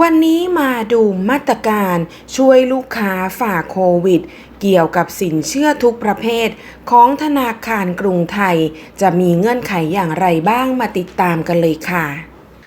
วันนี้มาดูมาตรการช่วยลูกค้าฝ่าโควิด เกี่ยวกับสินเชื่อทุกประเภท ของธนาคารกรุงไทย จะมีเงื่อนไขอย่างไรบ้างมาติดตามกันเลยค่ะ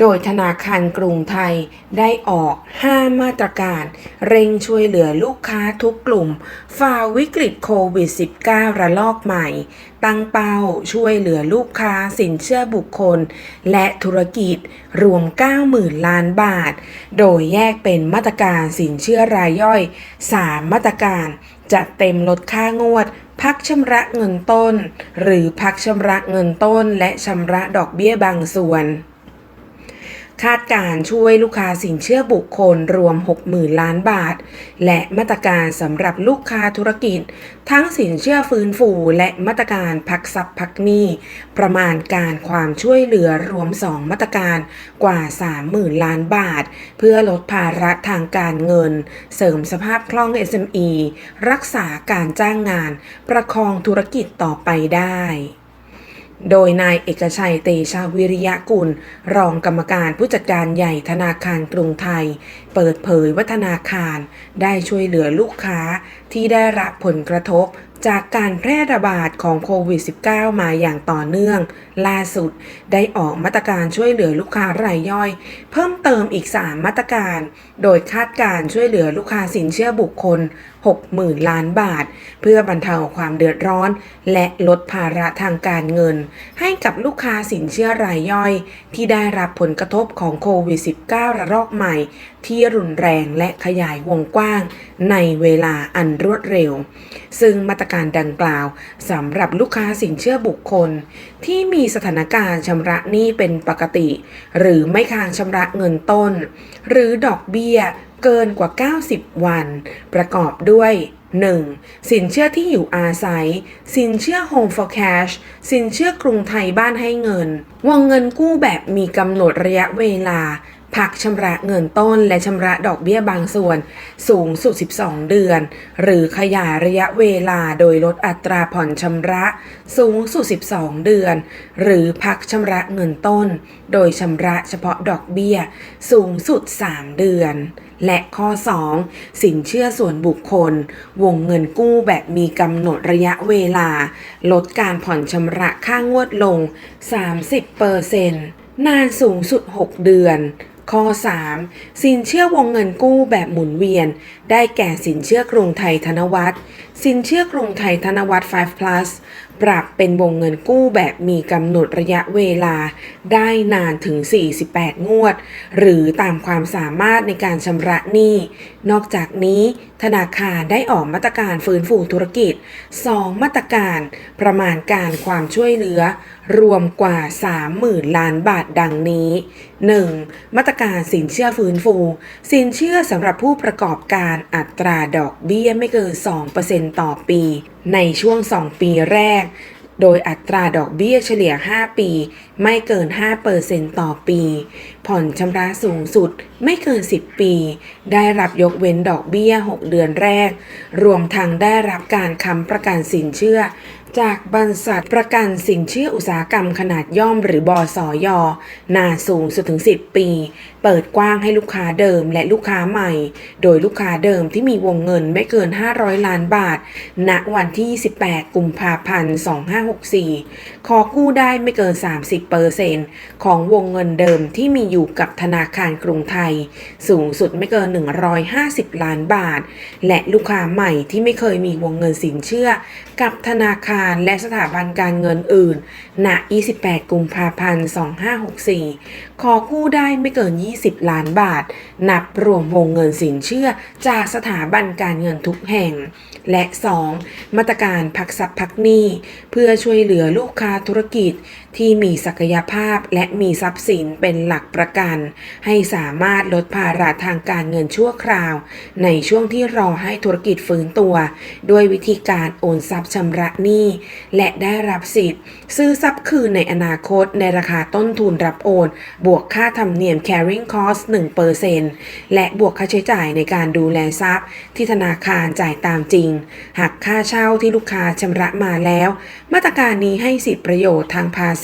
โดยธนาคารกรุงไทยได้ออก 5 มาตรการ เร่งช่วยเหลือลูกค้าทุกกลุ่ม ฝ่าวิกฤตโควิด -19 ระลอกใหม่ ตั้งเป้าช่วยเหลือลูกค้าสินเชื่อบุคคล และธุรกิจรวม 90,000 ล้านบาท โดยแยกเป็นมาตรการสินเชื่อรายย่อย 3 มาตรการจัดเต็มลดค่างวด พักชำระเงินต้น หรือพักชำระเงินต้นและชำระดอกเบี้ยบางส่วน คาดการช่วยลูกค้าสินเชื่อบุคคลรวม 60,000 ล้านบาท และมาตรการสำหรับลูกค้าธุรกิจ ทั้งสินเชื่อฟื้นฟู และมาตรการพักทรัพย์พักหนี้ประมาณการความช่วยเหลือรวม 2 มาตรการกว่า 30,000 ล้านบาท เพื่อลดภาระทางการเงิน เสริมสภาพคล่อง SME รักษาการจ้างงาน ประคองธุรกิจต่อไปได้ โดยนายเอกชัยเตชาวิริยะกุล รองกรรมการผู้จัดการใหญ่ธนาคารกรุงไทย เปิดเผยว่าธนาคารได้ช่วยเหลือลูกค้าที่ได้รับผลกระทบ จากการแพร่ระบาดของโควิด -19 มาอย่างต่อเนื่อง ล่าสุดได้ออกมาตรการช่วยเหลือลูกค้ารายย่อย เพิ่มเติมอีก 3 มาตรการ โดยคาดการช่วยเหลือลูกค้าสินเชื่อบุคคล 60,000 ล้านบาท เพื่อบรรเทาความเดือดร้อน และลดภาระทางการเงิน ให้กับลูกค้าสินเชื่อรายย่อย ที่ได้รับผลกระทบของโควิด -19 ระลอกใหม่ ที่รุนแรงและขยายวงกว้าง ในเวลาอันรวดเร็ว ซึ่งมาตรการการดังกล่าวสำหรับลูกค้าสินเชื่อบุคคล ที่มีสถานการณ์ชำระหนี้เป็นปกติ หรือไม่ค้างชำระเงินต้น หรือดอกเบี้ยเกินกว่า 90 วัน ประกอบด้วย 1. สินเชื่อที่อยู่อาศัย สินเชื่อ Home for Cash สินเชื่อกรุงไทยบ้านให้เงิน วงเงินกู้แบบมีกำหนดระยะเวลา พักชำระเงินต้นและชำระดอกเบี้ยบางส่วน สูงสุด 12 เดือน หรือขยายระยะเวลาโดยลดอัตราผ่อนชำระสูงสุด 12 เดือน หรือพักชำระเงินต้น โดยชำระเฉพาะดอกเบี้ย สูงสุด 3 เดือน และข้อ 2 สินเชื่อส่วนบุคคล วงเงินกู้แบบมีกำหนดระยะเวลา ลดการผ่อนชำระค่างวดลง 30%นานสูงสุด 6 เดือน ข้อ 3 สินเชื่อวงเงินกู้แบบหมุนเวียน ได้แก่สินเชื่อกรุงไทยธนวัฒน์สินเชื่อกรุงไทยธนวัฒน์5 plus ปรับเป็นวงเงินกู้แบบมีกำหนดระยะเวลา ได้นานถึง 48 งวด หรือตามความสามารถในการชำระหนี้ นอกจากนี้ ธนาคารได้ออกมาตรการฟื้นฟูธุรกิจ 2 มาตรการประมาณการความช่วยเหลือ รวมกว่า 30,000 ล้านบาทดังนี้ 1. มาตรการสินเชื่อฟื้นฟู สินเชื่อสำหรับผู้ประกอบการอัตราดอกเบี้ยไม่เกิน 2%ต่อปี ในช่วง 2 ปีแรก โดยอัตราดอกเบี้ยเฉลี่ย 5 ปี ไม่เกิน 5%ต่อปี ผ่อนชำระสูงสุดไม่เกิน 10 ปี ได้รับยกเว้นดอกเบี้ย 6 เดือนแรก รวมทั้งได้รับการค้ำประกันสินเชื่อ จากบริษัทประกันสินเชื่ออุตสาหกรรมขนาดย่อมหรือบอสอยนานสูงสุดถึง 10 ปี เปิดกว้างให้ลูกค้าเดิมและลูกค้าใหม่ โดยลูกค้าเดิมที่มีวงเงินไม่เกิน 500 ล้านบาท ณ วันที่28กุมภาพันธ์ 2564 ขอกู้ได้ไม่เกิน 30%ของวงเงินเดิมที่มีอยู่กับธนาคารกรุงไทย สูงสุดไม่เกิน 150 ล้านบาท และลูกค้าใหม่ที่ไม่เคยมีวงเงินสินเชื่อกับธนาคารและสถาบันการเงินอื่น ณ 28 กุมภาพันธ์ 2564 ขอกู้ได้ไม่เกิน 20 ล้านบาท นับรวมวงเงินสินเชื่อจากสถาบันการเงินทุกแห่ง และ 2. มาตรการพักทรัพย์พักหนี้ เพื่อช่วยเหลือลูกค้าธุรกิจ ที่มีศักยภาพและมีทรัพย์สินเป็นหลักประกัน ให้สามารถลดภาระทางการเงินชั่วคราว ในช่วงที่รอให้ธุรกิจฟื้นตัว ด้วยวิธีการโอนทรัพย์ชำระหนี้ และได้รับสิทธิ์ ซื้อทรัพย์คืนในอนาคตในราคาต้นทุนรับโอน บวกค่าธรรมเนียม carrying cost 1%และบวกค่าใช้จ่ายในการดูแลทรัพย์ ที่ธนาคารจ่ายตามจริงหากค่าเช่าที่ลูกค้าชำระมาแล้ว มาตรการนี้ให้สิทธิประโยชน์ทางภาษี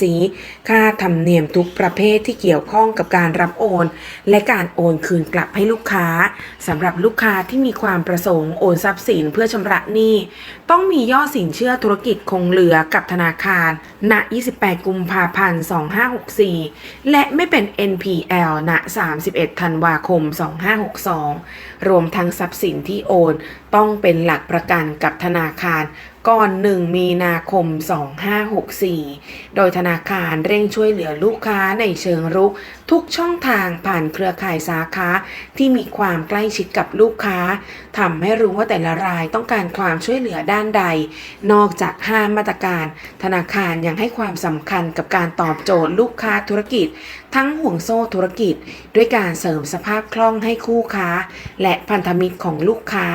ค่าธรรมเนียมทุกประเภทที่เกี่ยวข้องกับการรับโอน และการโอนคืนกลับให้ลูกค้าสำหรับลูกค้าที่มีความประสงค์โอนทรัพย์สินเพื่อชำระหนี้ ต้องมียอดสินเชื่อธุรกิจคงเหลือกับธนาคาร ณ 28 กุมภาพันธ์ 2564 และไม่เป็น NPL ณ 31 ธันวาคม 2562 รวมทั้งทรัพย์สินที่โอนต้องเป็นหลักประกันกับธนาคาร ก่อน 1 มีนาคม 2564 โดยธนาคารเร่งช่วยเหลือลูกค้าในเชิงรุก ทุกช่องทางผ่านเครือข่ายสาขาที่มีความใกล้ชิดกับลูกค้าทำให้รู้ว่าแต่ละรายต้องการความช่วยเหลือด้านใด นอกจาก 5 มาตรการ ธนาคารยังให้ความสำคัญกับการตอบโจทย์ลูกค้าธุรกิจ ทั้งห่วงโซ่ธุรกิจ ด้วยการเสริมสภาพคล่องให้คู่ค้า และพันธมิตรของลูกค้า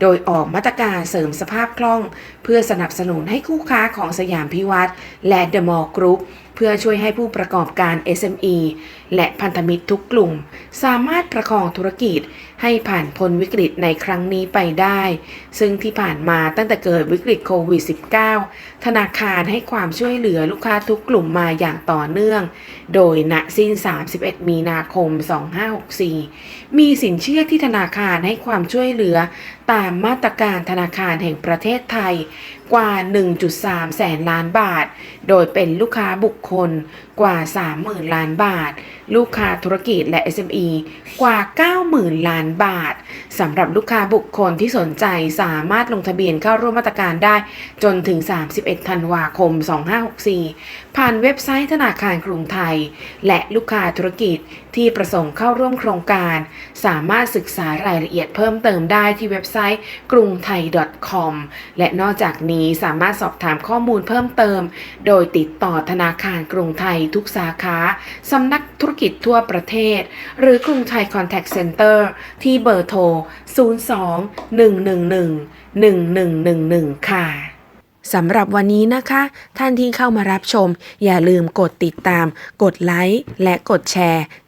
โดยออกมาตรการเสริมสภาพคล่องพื่อสนับสนุนให้คู่ค้าของสยามพิวัตรและ The Mall Group เพื่อช่วยให้ผู้ประกอบการ SME และพันธมิตรทุกกลุ่ม สามารถประคองธุรกิจให้ผ่านพ้นวิกฤตในครั้งนี้ไปได้ ซึ่งที่ผ่านมาตั้งแต่เกิดวิกฤตโควิด -19 ธนาคารให้ความช่วยเหลือลูกค้าทุกกลุ่มมาอย่างต่อเนื่อง โดยณสิ้น 31 มีนาคม 2564 มีสินเชื่อที่ธนาคารให้ความช่วยเหลือ ตามมาตรการธนาคารแห่งประเทศไทยกว่า 1.3 แสนล้านบาท โดยเป็นลูกค้าบุคคลกว่า 30,000 ล้านบาท ลูกค้าธุรกิจและ SME กว่า 90,000 ล้านบาทสำหรับลูกค้าบุคคลที่สนใจสามารถลงทะเบียนเข้าร่วมมาตรการได้จนถึง 31 ธันวาคม 2564 ผ่านเว็บไซต์ธนาคารกรุงไทย และลูกค้าธุรกิจที่ประสงค์เข้าร่วมโครงการ สามารถศึกษารายละเอียดเพิ่มเติมได้ที่เว็บไซต์ กรุงไทย .com และนอกจากนี้สามารถสอบถามข้อมูลเพิ่มเติม โดยติดต่อธนาคารกรุงไทยทุกสาขาสำนักธุรกิจทั่วประเทศ หรือกรุงไทย Contact Center ที่เบอร์โทร 02 111 1111 ค่ะสำหรับวันนี้นะคะ ท่านที่เข้ามารับชม อย่าลืมกดติดตาม กดไลค์และกดแชร์